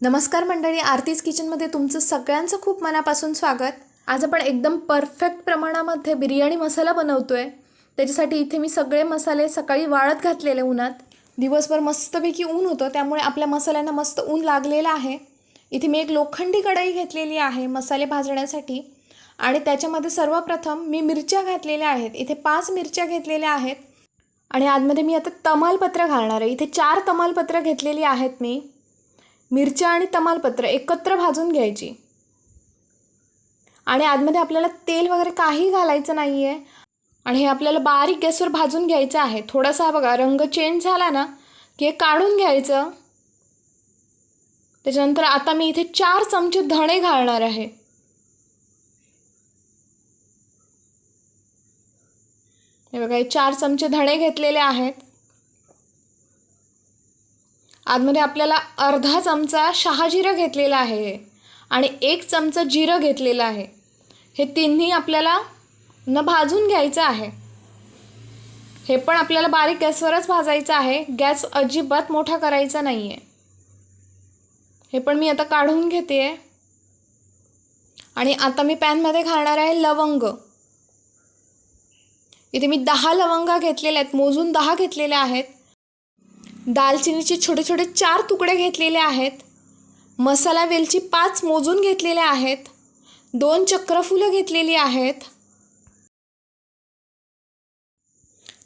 नमस्कार मंडळी आरतीज किचनमध्ये तुमचं सगळ्यांचं खूप मनापासून स्वागत. आज आपण एकदम परफेक्ट प्रमाणामध्ये बिर्याणी मसाला बनवतो आहे त्याच्यासाठी इथे मी सगळे मसाले सकाळी वाळत घातलेले उन्हात. दिवसभर मस्तपैकी ऊन होतं त्यामुळे आपल्या मसाल्यांना मस्त ऊन लागलेलं आहे. इथे मी एक लोखंडी कढई घेतलेली आहे मसाले भाजण्यासाठी. आणि त्याच्यामध्ये सर्वप्रथम मी मिरच्या घातलेल्या आहेत. इथे पाच मिरच्या घेतलेल्या आहेत. आणि आतमध्ये मी आता तमालपत्र घालणार आहे. इथे चार तमालपत्र घेतलेली आहेत मी. मिरच्या आणि तमालपत्र एकत्र भाजून घ्यायची. आणि आतमध्ये आपल्याला तेल वगैरे काही घालायचं नाही आहे आणि हे आपल्याला बारीक गॅसवर भाजून घ्यायचं आहे. थोडासा बघा रंग चेंज झाला ना की हे काढून घ्यायचं. त्याच्यानंतर आता मी इथे चार चमचे धणे घालणार आहे. हे बघा हे चार चमचे धणे घेतलेले आहेत. आतमध्ये आपल्याला अर्धा चमचा शहाजिरं घेतलेला आहे. आणि एक चमचा जिरं घेतलेलं आहे. हे तिन्ही आपल्याला न भाजून घ्यायचं आहे. हे पण आपल्याला बारीक गॅसवरच भाजायचं आहे. गॅस अजिबात मोठा करायचा नाही आहे हे पण मी आता काढून घेते. आणि आता मी पॅनमध्ये घालणार आहे लवंग. इथे मी दहा लवंगा घेतलेल्या आहेत. मोजून दहा घेतलेल्या आहेत. दालचिनीचे छोटे छोटे चार तुकडे घेतलेले आहेत. मसाला वेलची पाच मोजून घेतलेल्या आहेत. दोन चक्रफुलं घेतलेली आहेत.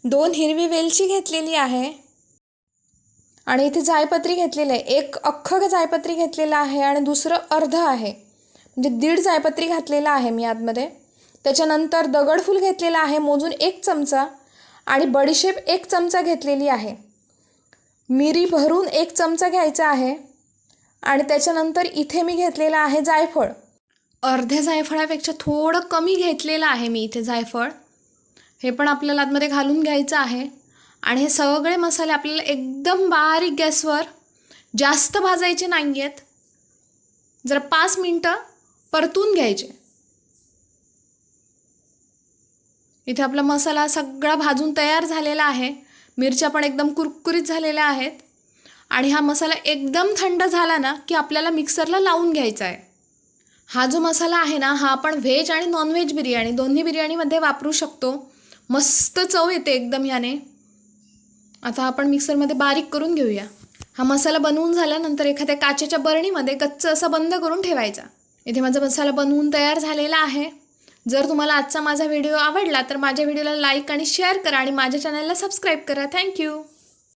दोन हिरवी वेलची घेतलेली आहे. आणि इथे जायपत्री घेतलेली आहे. एक अख्खं जायपत्री घेतलेलं आहे आणि दुसरं अर्ध आहे. म्हणजे दीड जायपत्री घातलेलं आहे मी आतमध्ये. त्याच्यानंतर दगडफूल घेतलेलं आहे मोजून एक चमचा आणि बडीशेप एक चमचा घेतलेली आहे. मिरी भरून एक चमचा घ्यायचा आहे आणि त्याच्यानंतर इथे मी घेतलेलं आहे जायफळ. अर्ध्या जायफळापेक्षा थोडं कमी घेतलेलं आहे मी इथे जायफळ. हे पण आपल्याला आतमध्ये घालून घ्यायचं आहे. आणि हे सगळे मसाले आपल्याला एकदम बारीक गॅसवर जास्त भाजायचे नाही आहेत जरा पाच मिनटं परतून घ्यायचे. इथे आपला मसाला सगळा भाजून तयार झालेला आहे. मिरच्या पण एकदम कुरकुरीत झालेल्या आहेत. आणि हा मसाला एकदम थंड झाला ना की आपल्याला मिक्सरला लावून घ्यायचा आहे. हा जो मसाला आहे ना हा आपण व्हेज आणि नॉनव्हेज बिर्याणी दोन्ही बिर्याणीमध्ये वापरू शकतो. मस्त चव येते एकदम ह्याने आता आपण मिक्सरमध्ये बारीक करून घेऊया. हा मसाला बनवून झाल्यानंतर एखाद्या काचेच्या बरणीमध्ये गच्च असा बंद करून ठेवायचा. इथे माझा मसाला बनवून तयार झालेला आहे. जर तुम्हाला आजचा माझा व्हिडिओ आवडला तर माझ्या व्हिडिओला लाईक आणि शेअर करा आणि माझ्या चॅनलला सबस्क्राईब करा. थँक्यू